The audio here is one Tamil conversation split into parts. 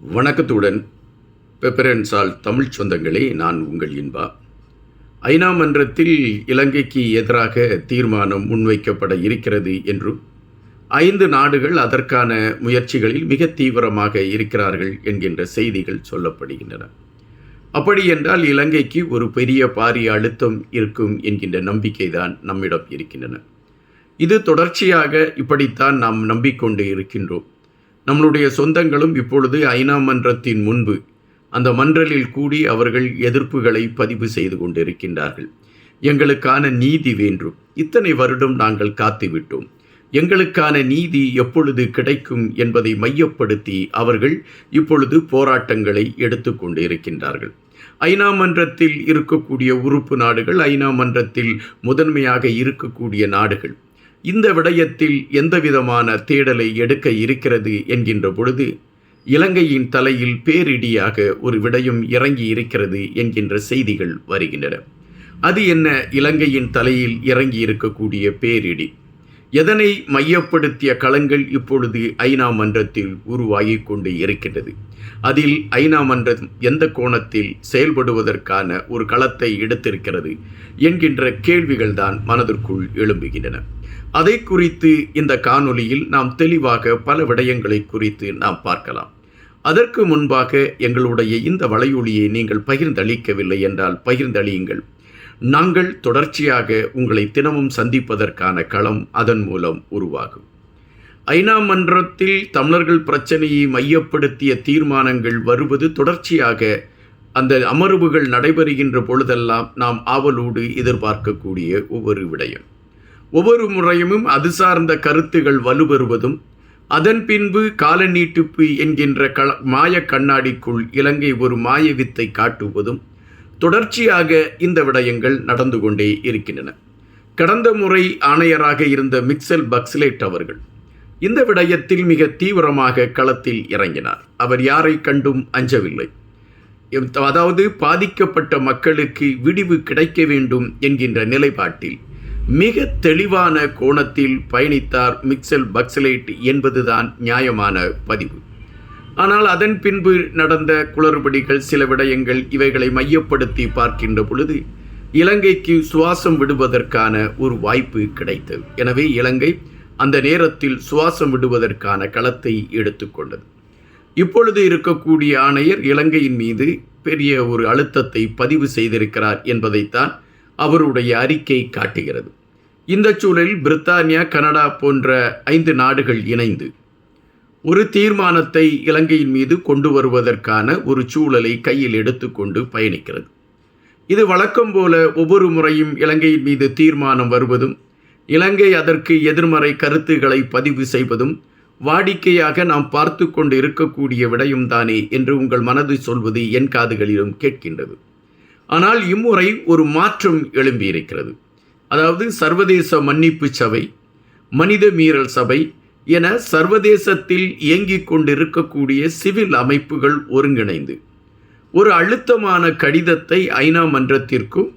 வணக்கத்துடன் பெப்பரன்சால் தமிழ் சொந்தங்களே நான் உங்கள் இன்பா. ஐநா மன்றத்தில் இலங்கைக்கு எதிராக தீர்மானம் முன்வைக்கப்பட இருக்கிறது என்றும் ஐந்து நாடுகள் அதற்கான முயற்சிகளில் மிக தீவிரமாக இருக்கிறார்கள் என்கின்ற செய்திகள் சொல்லப்படுகின்றன. அப்படி என்றால் இலங்கைக்கு ஒரு பெரிய பாரிய அழுத்தம் இருக்கும் என்கின்ற நம்பிக்கைதான் நம்மிடம் இருக்கின்றன. இது தொடர்ச்சியாக இப்படித்தான் நாம் நம்பிக்கொண்டு இருக்கின்றோம். நம்மளுடைய சொந்தங்களும் இப்பொழுது ஐநா மன்றத்தின் முன்பு அந்த மன்றலில் கூடி அவர்கள் எதிர்ப்புகளை பதிவு செய்து கொண்டிருக்கின்றார்கள். எங்களுக்கான நீதி வேண்டும். இத்தனை வருடம் நாங்கள் காத்துவிட்டோம் எங்களுக்கான நீதி எப்பொழுது கிடைக்கும் என்பதை மையப்படுத்தி அவர்கள் இப்பொழுது போராட்டங்களை எடுத்துக்கொண்டு இருக்கின்றார்கள் ஐநா மன்றத்தில் இருக்கக்கூடிய உறுப்பு நாடுகள் ஐநா மன்றத்தில் முதன்மையாக இருக்கக்கூடிய நாடுகள். இந்த விடயத்தில் எந்தவிதமான தேடலை எடுக்க இருக்கிறது என்கின்ற பொழுது இலங்கையின் தலையில் பேரிடியாக ஒரு விடயம் இறங்கி இருக்கிறது என்கின்ற செய்திகள் வருகின்றன. அது என்ன? இலங்கையின் தலையில் இறங்கி இருக்கக்கூடிய பேரிடி. எதனை மையப்படுத்திய களங்கள் இப்பொழுது ஐநா மன்றத்தில் உருவாகி கொண்டு இருக்கின்றது. அதில் ஐநா மன்றம் எந்த கோணத்தில் செயல்படுவதற்கான ஒரு களத்தை எடுத்திருக்கிறது என்கின்ற கேள்விகள்தான் மனதிற்குள் எழும்புகின்றன. அதை குறித்து இந்த காணொலியில் நாம் தெளிவாக பல விடயங்களை குறித்து நாம் பார்க்கலாம். அதற்கு முன்பாக எங்களுடைய இந்த வலையொலியை நீங்கள் பகிர்ந்தளிக்கவில்லை என்றால் பகிர்ந்தளியுங்கள். நாங்கள் தொடர்ச்சியாக உங்களை தினமும் சந்திப்பதற்கான களம் அதன் மூலம் உருவாகும். ஐநா மன்றத்தில் தமிழர்கள் பிரச்சனையை மையப்படுத்திய தீர்மானங்கள் வருவது தொடர்ச்சியாக அந்த அமர்வுகள் நடைபெறுகின்ற பொழுதெல்லாம் நாம் ஆவலோடு எதிர்பார்க்கக்கூடிய ஒவ்வொரு விடயம். ஒவ்வொரு முறையும் அது சார்ந்த கருத்துகள் வலுப்பெறுவதும் அதன் பின்பு கால நீட்டிப்பு என்கின்ற கள மாய கண்ணாடிக்குள் இலங்கை ஒரு மாய வித்தை காட்டுவதும் தொடர்ச்சியாக இந்த விடயங்கள் நடந்து கொண்டே இருக்கின்றன. கடந்த முறை ஆணையராக இருந்த மிக்சல் பக்ஸ்லேட் அவர்கள் இந்த விடயத்தில் மிக தீவிரமாக களத்தில் இறங்கினார். அவர் யாரை கண்டும் அஞ்சவில்லை. அதாவது பாதிக்கப்பட்ட மக்களுக்கு விடிவு கிடைக்க வேண்டும் என்கின்ற நிலைப்பாட்டில் மிக தெளிவான கோணத்தில் பயணித்தார் மிக்சல் பக்சலைட் என்பதுதான் நியாயமான பதிவு. ஆனால் அதன் பின்பு நடந்த குளறுபடிகள் சில விடயங்கள் இவைகளை மையப்படுத்தி பார்க்கின்ற பொழுது இலங்கைக்கு சுவாசம் விடுவதற்கான ஒரு வாய்ப்பு கிடைத்தது. எனவே இலங்கை அந்த நேரத்தில் சுவாசம் விடுவதற்கான களத்தை எடுத்துக்கொண்டது. இப்பொழுது இருக்கக்கூடிய ஆணையர் இலங்கையின் மீது பெரிய ஒரு அழுத்தத்தை பதிவு செய்திருக்கிறார் என்பதைத்தான் அவருடைய அறிக்கை காட்டுகிறது. இந்த சூழலில் பிரித்தானியா கனடா போன்ற ஐந்து நாடுகள் இணைந்து ஒரு தீர்மானத்தை இலங்கையின் மீது கொண்டு வருவதற்கான ஒரு சூழலை கையில் எடுத்துக்கொண்டு பயணிக்கிறது. இது வழக்கம் போல ஒவ்வொரு முறையும் இலங்கையின் மீது தீர்மானம் வருவதும் இலங்கை அதற்கு எதிர்மறை கருத்துக்களை பதிவு செய்வதும் வாடிக்கையாக நாம் பார்த்து கொண்டு இருக்கக்கூடிய விடயம் தானே என்று உங்கள் மனது சொல்வது என் காதுகளிலும் கேட்கின்றது. ஆனால் இம்முறை ஒரு மாற்றம் எழும்பியிருக்கிறது. அதாவது சர்வதேச மன்னிப்பு சபை மனித மீறல் சபை என சர்வதேசத்தில் இயங்கிக் கொண்டிருக்கக்கூடிய சிவில் அமைப்புகள் ஒருங்கிணைந்து ஒரு அழுத்தமான கடிதத்தை ஐநா மன்றத்திற்கும்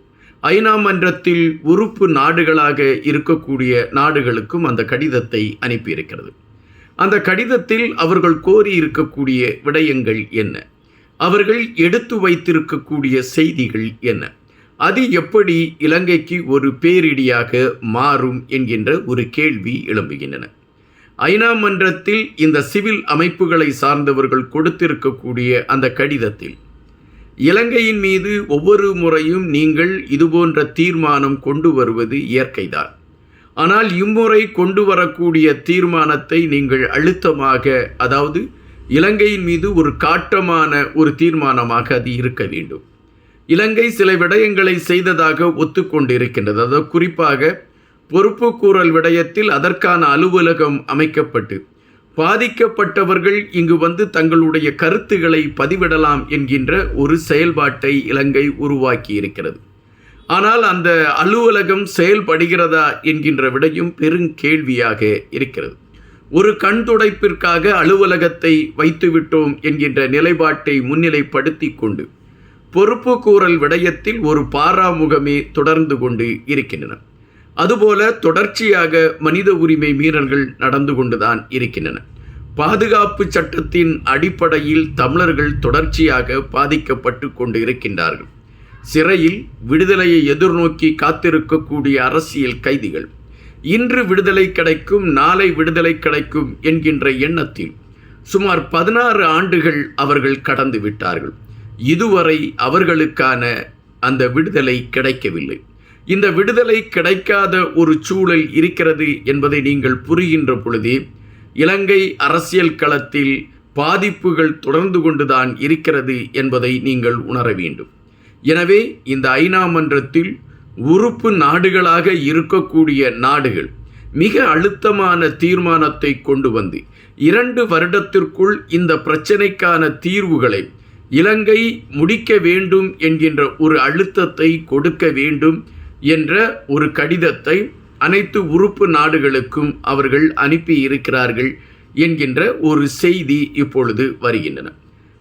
ஐநா மன்றத்தில் உறுப்பு நாடுகளாக இருக்கக்கூடிய நாடுகளுக்கும் அந்த கடிதத்தை அனுப்பியிருக்கிறது. அந்த கடிதத்தில் அவர்கள் கோரி இருக்கக்கூடிய விடயங்கள் என்ன? அவர்கள் எடுத்து வைத்திருக்கக்கூடிய செய்திகள் என்ன? அது எப்படி இலங்கைக்கு ஒரு பேரிடியாக மாறும் என்கின்ற ஒரு கேள்வி எழும்புகின்றன. ஐநா மன்றத்தில் இந்த சிவில் அமைப்புகளை சார்ந்தவர்கள் கொடுத்திருக்கக்கூடிய அந்த கடிதத்தில் இலங்கையின் மீது ஒவ்வொரு முறையும் நீங்கள் இதுபோன்ற தீர்மானம் கொண்டு வருவது இயற்கைதான். ஆனால் இம்முறை கொண்டு வரக்கூடிய தீர்மானத்தை நீங்கள் அழுத்தமாக அதாவது இலங்கையின் மீது ஒரு காட்டமான ஒரு தீர்மானமாக அது இருக்க வேண்டும். இலங்கை சில விடயங்களை செய்ததாக ஒத்துக்கொண்டிருக்கின்றது. அதாவது குறிப்பாக பொறுப்புக்கூறல் விடயத்தில் அதற்கான அலுவலகம் அமைக்கப்பட்டு பாதிக்கப்பட்டவர்கள் இங்கு வந்து தங்களுடைய கருத்துக்களை பதிவிடலாம் என்கின்ற ஒரு செயல்பாட்டை இலங்கை உருவாக்கி இருக்கிறது ஆனால் அந்த அலுவலகம் செயல்படுகிறதா என்கின்ற விடையும் பெருங்கேள்வியாக இருக்கிறது. ஒரு கண் துடைப்பிற்காக அலுவலகத்தை வைத்துவிட்டோம் என்கின்ற நிலைப்பாட்டை முன்னிலைப்படுத்தி கொண்டு பொறுப்பு கூறல் விடயத்தில் ஒரு பாராமுகமே தொடர்ந்து கொண்டு இருக்கின்றன. அதுபோல தொடர்ச்சியாக மனித உரிமை மீறல்கள் நடந்து கொண்டுதான் இருக்கின்றன. பாதுகாப்பு சட்டத்தின் அடிப்படையில் தமிழர்கள் தொடர்ச்சியாக பாதிக்கப்பட்டு கொண்டு இருக்கின்றார்கள். சிறையில் விடுதலையை எதிர்நோக்கி காத்திருக்கக்கூடிய அரசியல் கைதிகள் இன்று விடுதலை கிடைக்கும் நாளை விடுதலை கிடைக்கும் என்கின்ற எண்ணத்தில் சுமார் பதினாறு ஆண்டுகள் அவர்கள் கடந்து விட்டார்கள். இதுவரை அவர்களுக்கான அந்த விடுதலை கிடைக்கவில்லை. இந்த விடுதலை கிடைக்காத ஒரு சூழல் இருக்கிறது என்பதை நீங்கள் புரிகின்ற பொழுதே இலங்கை அரசியல் களத்தில் பாதிப்புகள் தொடர்ந்து கொண்டுதான் இருக்கிறது என்பதை நீங்கள் உணர வேண்டும். எனவே இந்த ஐநா மன்றத்தில் உறுப்பு நாடுகளாக இருக்கக்கூடிய நாடுகள் மிக அழுத்தமான தீர்மானத்தை கொண்டு வந்து இரண்டு வருடத்திற்குள் இந்த பிரச்சனைக்கான தீர்வுகளை இலங்கை முடிக்க வேண்டும் என்கின்ற ஒரு அழுத்தத்தை கொடுக்க வேண்டும் என்ற ஒரு கடிதத்தை அனைத்து உறுப்பு நாடுகளுக்கும் அவர்கள் அனுப்பி இருக்கிறார்கள் என்கின்ற ஒரு செய்தி இப்பொழுது வருகின்றன.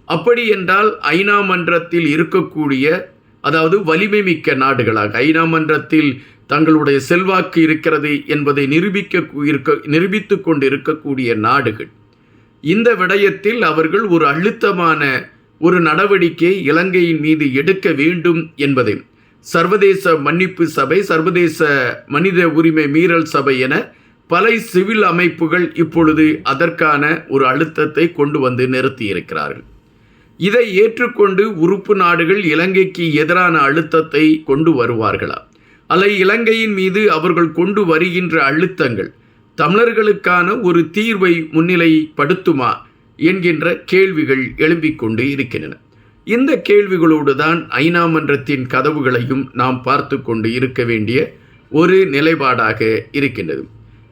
அப்படி என்றால் ஐநா மன்றத்தில் இருக்கக்கூடிய அதாவது வலிமை மிக்க நாடுகளாக. ஐநா மன்றத்தில் தங்களுடைய செல்வாக்கு இருக்கிறது என்பதை நிரூபிக்க இருக்க நிரூபித்து கொண்டு இருக்கக்கூடிய நாடுகள். இந்த விடயத்தில் அவர்கள் ஒரு அழுத்தமான ஒரு நடவடிக்கை இலங்கையின் மீது எடுக்க வேண்டும் என்பதை. சர்வதேச மன்னிப்பு சபை சர்வதேச மனித உரிமை மீறல் சபை என பல சிவில் அமைப்புகள் இப்பொழுது அதற்கான ஒரு அழுத்தத்தை கொண்டு வந்து நிறுத்தியிருக்கிறார்கள். இதை ஏற்றுக்கொண்டு உறுப்பு நாடுகள் இலங்கைக்கு எதிரான அழுத்தத்தை கொண்டு வருவார்களா? அல்ல இலங்கையின் மீது அவர்கள் கொண்டு வருகின்ற அழுத்தங்கள் தமிழர்களுக்கான ஒரு தீர்வை முன்னிலைப்படுத்துமா என்கின்ற கேள்விகள் எழும்பிக் கொண்டு இருக்கின்றன. இந்த கேள்விகளோடு தான் ஐநா மன்றத்தின் கதவுகளையும் நாம் பார்த்து கொண்டு இருக்க வேண்டிய ஒரு நிலைப்பாடாக இருக்கின்றது.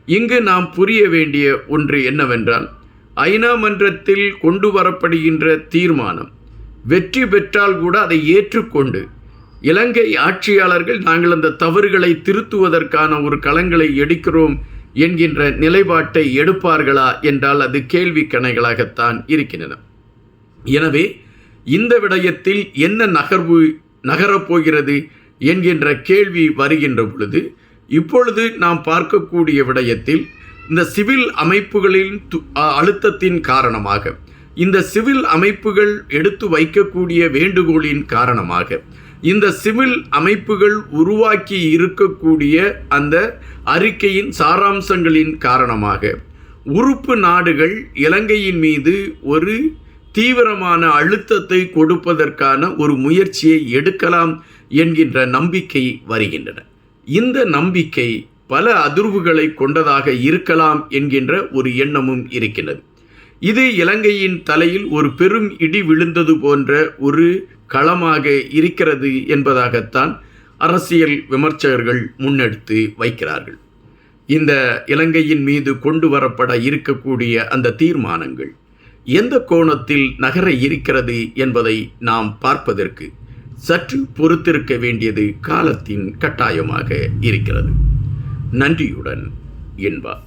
இங்கு நாம் புரிய வேண்டிய ஒன்று என்னவென்றால் ஐநா மன்றத்தில் கொண்டு வரப்படுகின்ற தீர்மானம் வெற்றி பெற்றால் கூட அதை ஏற்றுக்கொண்டு இலங்கை ஆட்சியாளர்கள் நாங்கள் அந்த தவறுகளை திருத்துவதற்கான ஒரு களங்களை எடுக்கிறோம் என்கின்ற நிலைப்பாட்டை எடுப்பார்களா என்றால் அது கேள்வி கணைகளாகத்தான் இருக்கின்றன. எனவே இந்த விடயத்தில் என்ன நகர்வு நகரப்போகிறது என்கின்ற கேள்வி வருகின்ற பொழுது இப்பொழுது நாம் பார்க்கக்கூடிய விடயத்தில் இந்த சிவில் அமைப்புகளின் அழுத்தத்தின் காரணமாக இந்த சிவில் அமைப்புகள் எடுத்து வைக்கக்கூடிய வேண்டுகோளின் காரணமாக இந்த சிவில் அமைப்புகள் உருவாக்கி இருக்கக்கூடிய அந்த அறிக்கையின் சாராம்சங்களின் காரணமாக உறுப்பு நாடுகள் இலங்கையின் மீது ஒரு தீவிரமான அழுத்தத்தை கொடுப்பதற்கான ஒரு முயற்சியை எடுக்கலாம் என்கின்ற நம்பிக்கை வருகின்றன. இந்த நம்பிக்கை பல அதிர்வுகளை கொண்டதாக இருக்கலாம் என்கின்ற ஒரு எண்ணமும் இருக்கிறது. இது இலங்கையின் தலையில் ஒரு பெரும் இடி விழுந்தது போன்ற ஒரு களமாக இருக்கிறது என்பதாகத்தான் அரசியல் விமர்சகர்கள் முன்னெடுத்து வைக்கிறார்கள். இந்த இலங்கையின் மீது கொண்டு வரப்பட இருக்கக்கூடிய அந்த தீர்மானங்கள் எந்த கோணத்தில் நகர இருக்கிறது என்பதை நாம் பார்ப்பதற்கு சற்று பொறுத்திருக்க வேண்டியது காலத்தின் கட்டாயமாக இருக்கிறது. நன்றியுடன் என்பார்.